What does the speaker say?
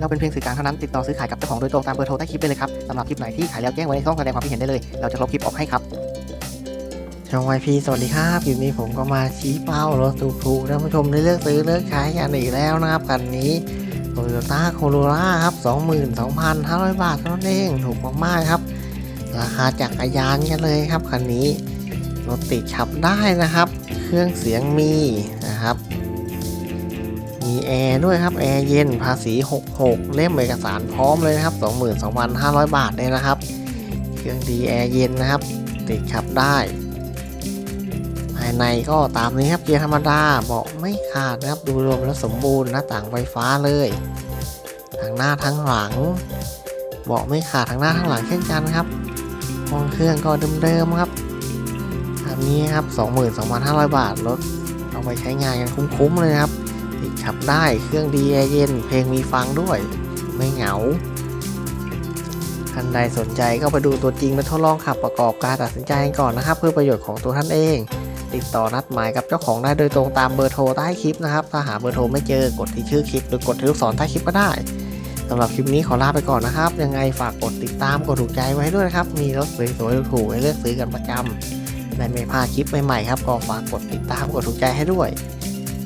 เราเป็นเพียงสื่อกลางเท่านั้นติดต่อซื้อขายกับเจ้าของโดยตรงตามเบอร์โทรใต้คลิปได้เลยครับสำหรับคลิปไหนที่ขายแล้วแจ้งไว้ในช่องแสดงความคิดเห็นได้เลย เราจะลบคลิปออกให้ครับช่องวพีสวัสดีครับคลิปนี้ผมก็มาชี้เป้ารถถูกๆท่านผู้ชมได้เลือกซื้อเลือกใช้กันอีกแล้วนะครับคันนี้โตโยต้าโคโรล่าครับ 22,500 บาทเท่านั้นเองถูกมากๆครับ ราคาจักรยานกันเลยครับคันนี้รถติดขับได้นะครับ เครื่องเสียงมีนะครับ มีแอร์ด้วยครับ แอร์เย็นภาษี 66 เล่มเอกสารพร้อมเลยนะครับ 22,500 บาทเลยนะครับ เครื่องดีแอร์เย็นนะครับ ติดขับได้ ภายในก็ตามนี้ครับเกียร์ธรรมดาเบาะไม่ขาดนะครับ ดูรวมแล้วสมบูรณ์หน้าต่างไฟฟ้าเลยทั้งหน้าทั้งหลังเบาะไม่ขาดทั้งหน้าทั้งหลังเช่นกันครับห้องเครื่องก็เดิมๆครับอันนี้ครับ 22,500 บาทรถเอาไปใช้งานกันคุ้มๆเลยนะครับ ขับได้เครื่องดีแอร์เย็น เพลงมีฟังด้วย ไม่เหงาท่านใดสนใจก็ไปดูตัวจริงและทดลองขับประกอบการตัดสินใจกันก่อนนะครับ เพื่อประโยชน์ของตัวท่านเอง ติดต่อนัดหมายกับเจ้าของได้โดยตรงตามเบอร์โทรใต้คลิปนะครับ ถ้าหาเบอร์โทรไม่เจอกดที่ชื่อคลิปหรือกดที่ลูกศรใต้คลิปก็ได้สำหรับคลิปนี้ขอลาไปก่อนนะครับ ยังไงฝากกดติดตามกดถูกใจไว้ด้วยนะครับ มีรถสวยๆถูกให้เลือกซื้อกันประจำและไม่พลาดคลิปใหม่ๆครับก็ฝากกดติดตามกดถูกใจให้ด้วย